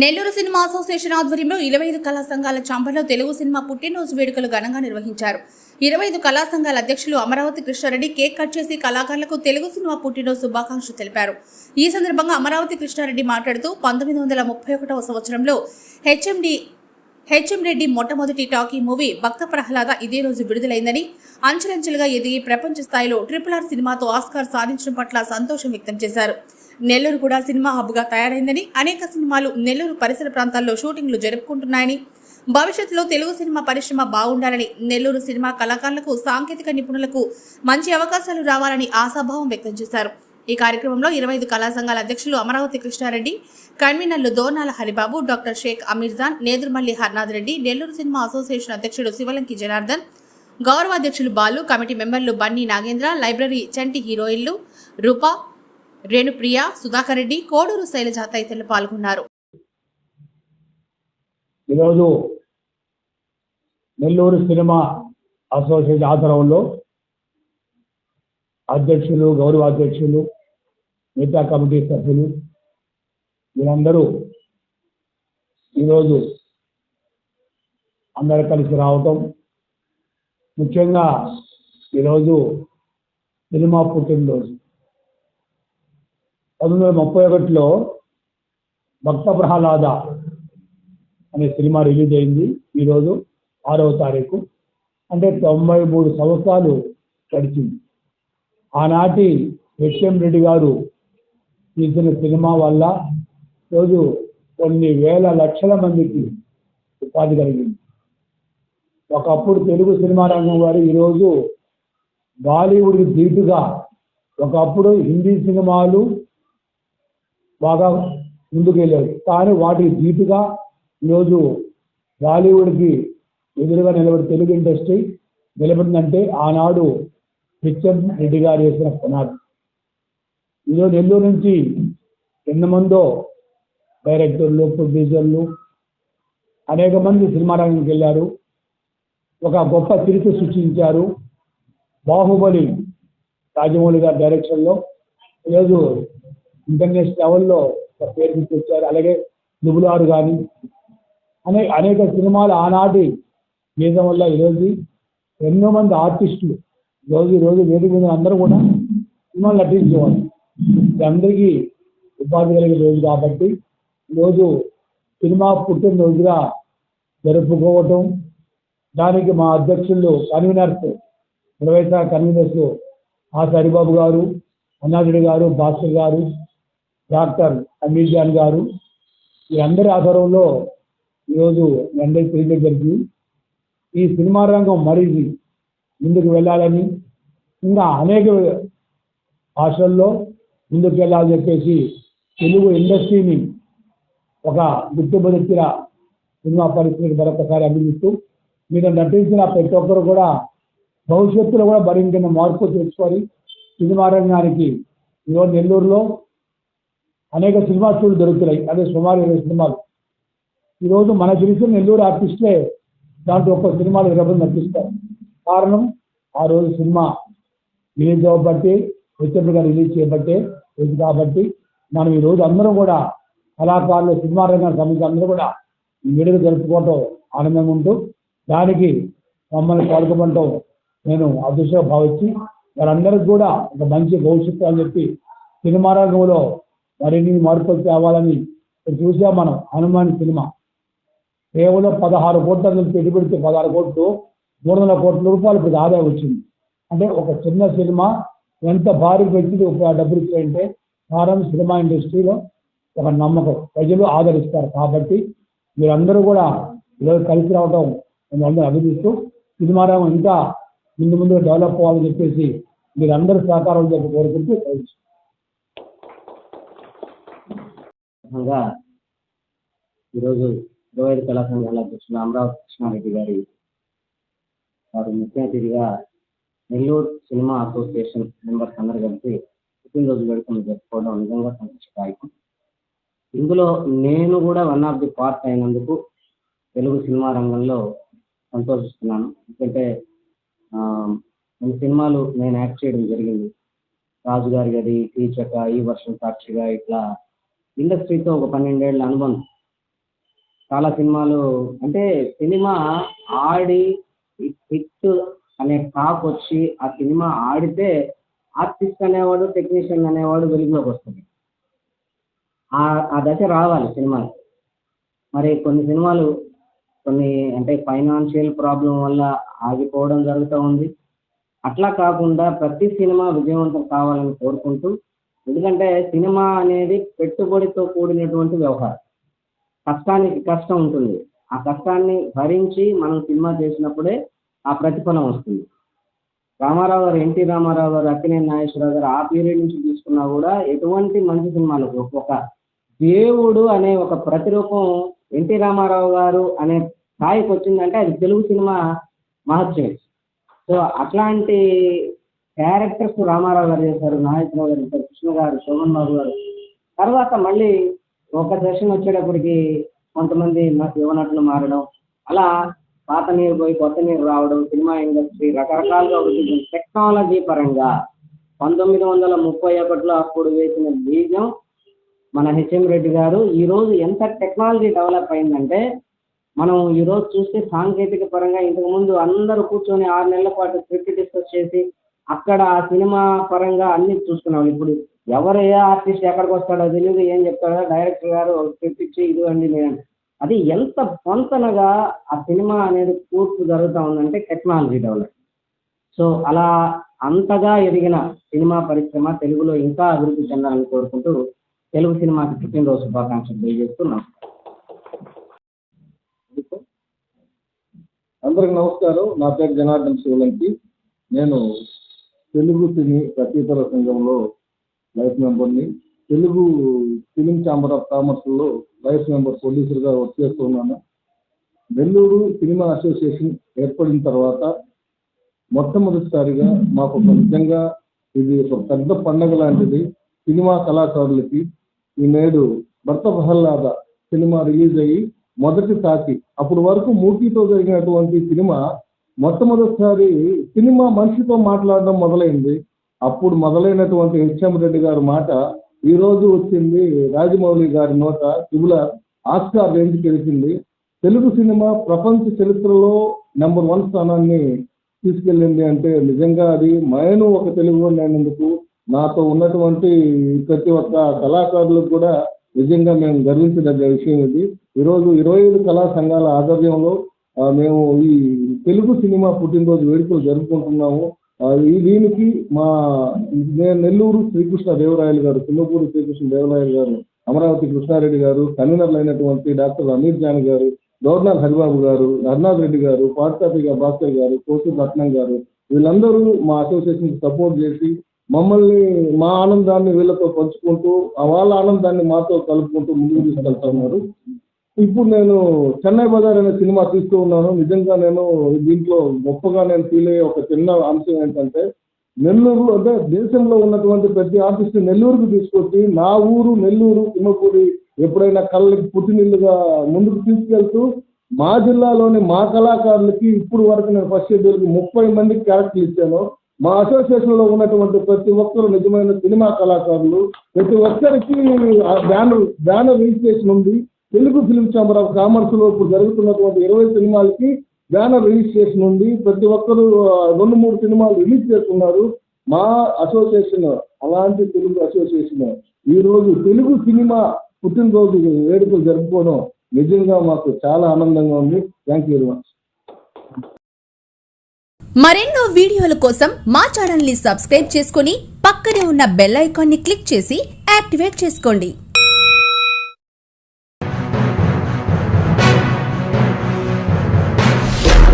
Nellore cinema association ఆధ్వర్యంలో ఇరవై ఐదు కళా సంఘాల చాంబర్లో తెలుగు సినిమా పుట్టినరోజు వేడుకలు ఘనంగా నిర్వహించారు. ఇరవై ఐదు కళా సంఘాల అధ్యక్షులు అమరావతి కృష్ణారెడ్డి కేక్ కట్ చేసి కళాకారులకు తెలుగు సినిమా పుట్టినరోజు శుభాకాంక్షలు తెలిపారు. ఈ సందర్భంగా అమరావతి కృష్ణారెడ్డి మాట్లాడుతూ పంతొమ్మిది వందల ముప్పై ఒకటవ సంవత్సరంలో హెచ్ఎండి హెచ్ఎం రెడ్డి మొట్టమొదటి టాకీ మూవీ భక్త ప్రహ్లాద ఇదే రోజు విడుదలైందని అంచెలంచెలుగా ఎదిగి ప్రపంచ స్థాయిలో ట్రిపుల్ ఆర్ సినిమాతో ఆస్కార్ సాధించడం పట్ల సంతోషం వ్యక్తం చేశారు. నెల్లూరు కూడా సినిమా హబ్గా తయారైందని అనేక సినిమాలు నెల్లూరు పరిసర ప్రాంతాల్లో షూటింగ్లు జరుపుకుంటున్నాయని భవిష్యత్తులో తెలుగు సినిమా పరిశ్రమ బాగుండాలని నెల్లూరు సినిమా కళాకారులకు సాంకేతిక నిపుణులకు మంచి అవకాశాలు రావాలని ఆశాభావం వ్యక్తం చేశారు. ఈ కార్యక్రమంలో ఇరవై ఐదు కళా సంఘాల అధ్యక్షులు అమరావతి కృష్ణారెడ్డి కన్వీనర్లు Donala Haribabu doctor Sheikh Amirjan Nedurumalli Harnath Reddy Nellore cinema association అధ్యక్షుడు శివలంకి జనార్దన్ గౌరవాధ్యక్షులు బాలు కమిటీ మెంబర్లు బన్నీ నాగేంద్ర లైబ్రరీ చంటి హీరోయిన్లు రూపా రేణుప్రియ సుధాకర్ రెడ్డి కోడూరు శైలజ తదితరులు పాల్గొన్నారు. ఈరోజు నెల్లూరు సినిమా అసోసియేషన్ ఆధ్వర్యంలో అధ్యక్షులు గౌరవ అధ్యక్షులు మిగతా కమిటీ సభ్యులు వీరందరూ ఈరోజు అందరు కలిసి రావటం ముఖ్యంగా ఈరోజు సినిమా పుట్టినరోజు. పంతొమ్మిది వందల ముప్పై ఒకటిలో భక్త ప్రహ్లాద అనే సినిమా రిలీజ్ అయింది. ఈరోజు ఆరవ తారీఖు. అంటే తొంభై మూడు సంవత్సరాలు గడిచింది. ఆనాటి విషయం రెడ్డి గారు తీసిన సినిమా వల్ల రోజు కొన్ని వేల లక్షల మందికి ఉపాధి కలిగింది. ఒకప్పుడు తెలుగు సినిమా రంగం వారు ఈరోజు బాలీవుడ్కి దీటుగా ఒకప్పుడు హిందీ సినిమాలు బాగా ముందుకు వెళ్ళాడు కానీ వాటికి ధీటుగా ఈరోజు బాలీవుడ్కి ఎదురుగా నిలబడి తెలుగు ఇండస్ట్రీ నిలబడిందంటే ఆనాడు హెచ్ఎం రెడ్డి గారు చేసిన పునాది. ఈరోజు నెల్లూరు నుంచి ఎంతమందో డైరెక్టర్లు ప్రొడ్యూసర్లు అనేక మంది సినిమా రంగంకి వెళ్ళారు. ఒక గొప్ప తిరిగి సృష్టించారు బాహుబలి రాజమౌళి గారి డైరెక్షన్లో. ఈరోజు ఇంటర్నేషనల్ లెవెల్లో పేరు తీసుకొచ్చారు అలాగే నువ్వులారు కానీ అనే అనేక సినిమాలు ఆనాటి గీతం వల్ల ఈరోజు ఎన్నో మంది ఆర్టిస్టులు రోజు రోజు వేదిక మీద అందరూ కూడా సినిమాలు నటించేవారు అందరికీ ఉపాధి కలిగే రోజు కాబట్టి ఈరోజు సినిమా పుట్టినరోజుగా జరుపుకోవటం దానికి మా అధ్యక్షులు కన్వీనర్స్ ఇరవై శాఖ కన్వీనర్స్ ఆ సరిబాబు గారు అన్నారెడ్డి గారు భాస్కర్ గారు డాక్టర్ అమీర్ జాన్ గారు వీరందరి ఆధారంలో ఈరోజు మీ అందరికీ జరిగింది ఈ సినిమా రంగం మరిది ముందుకు వెళ్ళాలని ఇంకా అనేక భాషల్లో ముందుకు వెళ్ళాలని చెప్పేసి తెలుగు ఇండస్ట్రీని ఒక గుర్తింపు తెచ్చిన సినిమా పరిస్థితికి మరొకసారి అభినందిస్తూ మీరు నటించిన ప్రతి ఒక్కరు కూడా భవిష్యత్తులో కూడా మరింత మార్పు తెచ్చుకొని సినిమా రంగానికి ఈరోజు నెల్లూరులో అనేక సినిమా షూలు దొరుకుతున్నాయి. అదే సుమారు ఇరవై సినిమాలు. ఈరోజు మన తెలిసిన నెల్లూరు ఆర్టిస్టులే దాంట్లో ఒక్క సినిమాలు ఇరవై నటిస్తారు. కారణం ఆ రోజు సినిమా రిలీజ్ అవ్వబట్టి వచ్చినట్టుగా రిలీజ్ చేయబట్టే ఇది కాబట్టి మనం ఈ రోజు అందరం కూడా కళాకారులు సినిమా రంగానికి సంబంధించి అందరూ కూడా ఈ వేడుక జరుపుకోవటం ఆనందంగా ఉంటూ దానికి మమ్మల్ని పాల్గొనటం నేను అదృష్టంగా భావించి వారందరికీ కూడా ఒక మంచి భవిష్యత్తు అని చెప్పి సినిమా రంగంలో మరిన్ని మార్పులు తేవాలని చూసాం మనం హనుమాన్ సినిమా. కేవలం పదహారు కోట్ల నుంచి పెట్టుబడితే పదహారు కోట్లు మూడు వందల కోట్ల రూపాయలు ఇప్పుడు ఆదాయం వచ్చింది. అంటే ఒక చిన్న సినిమా ఎంత భారీ వ్యక్తికి ఒక డబ్బులు ఇచ్చాయంటే కారణం సినిమా ఇండస్ట్రీలో ఒక నమ్మకం. ప్రజలు ఆదరిస్తారు. కాబట్టి మీరందరూ కూడా ఈరోజు కలిసి రావడం మేము అందరూ అభినందిస్తూ సినిమా రంగం ఇంకా ముందు ముందు డెవలప్ అవ్వాలని చెప్పేసి మీరందరూ సహకారం చెప్పి కోరుకుంటూ కలిసి సందర్భంగా ఈరోజు ఇరవై ఐదు కళా సంఘాల అధ్యక్షులు అమరావతి కృష్ణారెడ్డి గారి వారు ముఖ్య అతిథిగా నెల్లూరు సినిమా అసోసియేషన్ మెంబర్స్ అందరు కలిసి పుట్టినరోజు వేడుకలు జరుపుకోవడం నిజంగా సంతోషదాయకం. ఇందులో నేను కూడా వన్ ఆఫ్ ది పార్ట్ అయినందుకు తెలుగు సినిమా రంగంలో సంతోషిస్తున్నాను. ఎందుకంటే కొన్ని సినిమాలు నేను యాక్ట్ చేయడం జరిగింది. రాజుగారి గది కీచక ఈ వర్షం సాక్షిగా ఇట్లా ఇండస్ట్రీతో ఒక పన్నెండేళ్ళ అనుబంధం చాలా సినిమాలు అంటే సినిమా ఆడి హిట్ అనే టాక్ వచ్చి ఆ సినిమా ఆడితే ఆర్టిస్ట్ అనేవాడు టెక్నీషియన్ అనేవాడు వెలుగులోకి వస్తుంది ఆ ఆ దశ రావాలి సినిమాకి. మరి కొన్ని సినిమాలు కొన్ని అంటే ఫైనాన్షియల్ ప్రాబ్లం వల్ల ఆగిపోవడం జరుగుతూ ఉంది. అట్లా కాకుండా ప్రతి సినిమా విజయవంతం కావాలని కోరుకుంటూ ఎందుకంటే సినిమా అనేది పెట్టుబడితో కూడినటువంటి వ్యవహారం. కష్టానికి కష్టం ఉంటుంది. ఆ కష్టాన్ని భరించి మనం సినిమా చేసినప్పుడే ఆ ప్రతిఫలం వస్తుంది. రామారావు గారు ఎన్టీ రామారావు గారు అక్కినేని నాగేశ్వరరావు గారు ఆ పీరియడ్ నుంచి తీసుకున్నా కూడా ఎటువంటి మంచి సినిమాలు ఒక దేవుడు అనే ఒక ప్రతిరూపం ఎన్టీ రామారావు గారు అనే స్థాయికి వచ్చిందంటే అది తెలుగు సినిమా మహత్యం. సో అట్లాంటి క్యారెక్టర్స్ రామారావు గారు చేశారు నాగేశ్వరరావు గారు చేశారు కృష్ణ గారు శోభన్ బాబు గారు. తర్వాత మళ్ళీ ఒక సెషన్ వచ్చేటప్పటికి కొంతమంది నాకు యువనటులు మారడం అలా పాత నీరు పోయి కొత్త నీరు రావడం సినిమా ఇండస్ట్రీ రకరకాలుగా వృద్ధి టెక్నాలజీ పరంగా పంతొమ్మిది వందల ముప్పై ఒకటిలో అప్పుడు వేసిన బీజం మన హెచ్ఎం రెడ్డి గారు ఈరోజు ఎంత టెక్నాలజీ డెవలప్ అయిందంటే మనం ఈ రోజు చూస్తే సాంకేతిక పరంగా ఇంతకుముందు అందరూ కూర్చొని ఆరు నెలల పాటు స్క్రిప్ట్ డిస్కస్ చేసి అక్కడ ఆ సినిమా పరంగా అన్ని చూసుకున్నాం. ఇప్పుడు ఎవరు ఏ ఆర్టిస్ట్ ఎక్కడికి వస్తాడో తెలియదు ఏం చెప్తాడో డైరెక్టర్ గారు తెప్పించి ఇది ఇదిగోండి నేను అది ఎంత పొంతనగా ఆ సినిమా అనేది పూర్తి జరుగుతూ ఉందంటే టెక్నాలజీ డెవలప్. సో అలా అంతగా ఎదిగిన సినిమా పరిశ్రమ తెలుగులో ఇంకా అభివృద్ధి చెందాలని కోరుకుంటూ తెలుగు సినిమాకి పుట్టినరోజు శుభాకాంక్షలు తెలియజేస్తున్నాం అందరికి నమస్కారం. నా పేరు జనార్దన్ శివలంకి. నేను తెలుగు సినీ రచయితల సంఘంలో లైఫ్ మెంబర్ని తెలుగు ఫిలిం ఛాంబర్ ఆఫ్ కామర్స్లో లైఫ్ మెంబర్ ప్రొడ్యూసర్గా వర్క్ చేస్తున్నాను. నెల్లూరు సినిమా అసోసియేషన్ ఏర్పడిన తర్వాత మొట్టమొదటిసారిగా మాకు ఒక నిజంగా ఇది ఒక పెద్ద పండగ లాంటిది. సినిమా కళాకారులకి ఈ నేడు భర్త ప్రహ్లాద సినిమా రిలీజ్ అయ్యి మొదటి సాకి. అప్పటి వరకు మూకీతో జరిగినటువంటి సినిమా మొట్టమొదటిసారి సినిమా మనిషితో మాట్లాడడం మొదలైంది. అప్పుడు మొదలైనటువంటి హెచ్ఎం రెడ్డి గారి మాట ఈ రోజు వచ్చింది రాజమౌళి గారి నోట ఇవుల ఆస్కార్ రేంజ్కి తెలిసింది తెలుగు సినిమా ప్రపంచ చరిత్రలో నెంబర్ వన్ స్థానాన్ని తీసుకెళ్ళింది అంటే నిజంగా అది నేను ఒక తెలుగు అయినందుకు నాతో ఉన్నటువంటి ప్రతి ఒక్క కళాకారులకు కూడా నిజంగా మేము గర్వించదగ్గ విషయం ఇది. ఈరోజు ఇరవై ఐదు కళా సంఘాల ఆధ్వర్యంలో మేము ఈ తెలుగు సినిమా పుట్టినరోజు వేడుకలు జరుపుకుంటున్నాము. ఈ దీనికి మా నేను నెల్లూరు శ్రీకృష్ణ దేవరాయలు గారు సింగపూర్ శ్రీకృష్ణ దేవరాయలు గారు అమరావతి కృష్ణారెడ్డి గారు కన్వీనర్లు అయినటువంటి డాక్టర్ అమీర్ జాన్ గారు గవర్నర్ హరిబాబు గారు హర్నాథ్ రెడ్డి గారు పాట్కాపిగా భాస్కర్ గారు కోసూరు రత్నం గారు వీళ్ళందరూ మా అసోసియేషన్ సపోర్ట్ చేసి మమ్మల్ని మా ఆనందాన్ని వీళ్ళతో పంచుకుంటూ వాళ్ళ ఆనందాన్ని మాతో కలుపుకుంటూ ముందుకు తీసుకెళ్తున్నారు ఇప్పుడు నేను చెన్నై బజార్ అనే సినిమా తీస్తూ ఉన్నాను. నిజంగా నేను దీంట్లో గొప్పగా నేను ఫీల్ అయ్యే ఒక చిన్న అంశం ఏంటంటే నెల్లూరు అంటే దేశంలో ఉన్నటువంటి ప్రతి ఆర్టిస్ట్ నెల్లూరుకు తీసుకొచ్చి నా ఊరు నెల్లూరు తుమ్మకూరి ఎప్పుడైనా కళ్ళకి పుట్టినిల్లుగా ముందుకు తీసుకెళ్తూ మా జిల్లాలోని మా కళాకారులకి ఇప్పుడు వరకు నేను ఫస్ట్ షెడ్యూల్కి ముప్పై మందికి క్యారెక్టర్లు ఇచ్చాను. మా అసోసియేషన్లో ఉన్నటువంటి ప్రతి ఒక్కరు నిజమైన సినిమా కళాకారులు. ప్రతి ఒక్కరికి ఆ బ్యానర్ బ్యానర్ రిజిస్ట్రేషన్ ఉంది. తెలుగు ఫిల్మ్ ఛాంబర్ ఆఫ్ కామర్స్లో ఇప్పుడు జరుగుతున్నటువంటి ఇరవై సినిమాలకి బ్యానర్ రిజిస్ట్రేషన్ ఉంది ప్రతి ఒక్కరు రెండు మూడు సినిమాలు రిలీజ్ చేస్తున్నారు. మా అసోసియేషన్ అలాంటి తెలుగు అసోసియేషన్ ఈ రోజు తెలుగు సినిమా పుట్టినరోజు వేడుకలు జరుపుకోవడం నిజంగా మాకు చాలా ఆనందంగా ఉంది. థ్యాంక్ యూ వెరీ మచ్ మరెన్నో వీడియోల కోసం మా ఛానల్ని సబ్స్క్రైబ్ చేసుకుని పక్కనే ఉన్న బెల్ ఐకాన్ని క్లిక్ చేసి యాక్టివేట్ చేసుకోండి.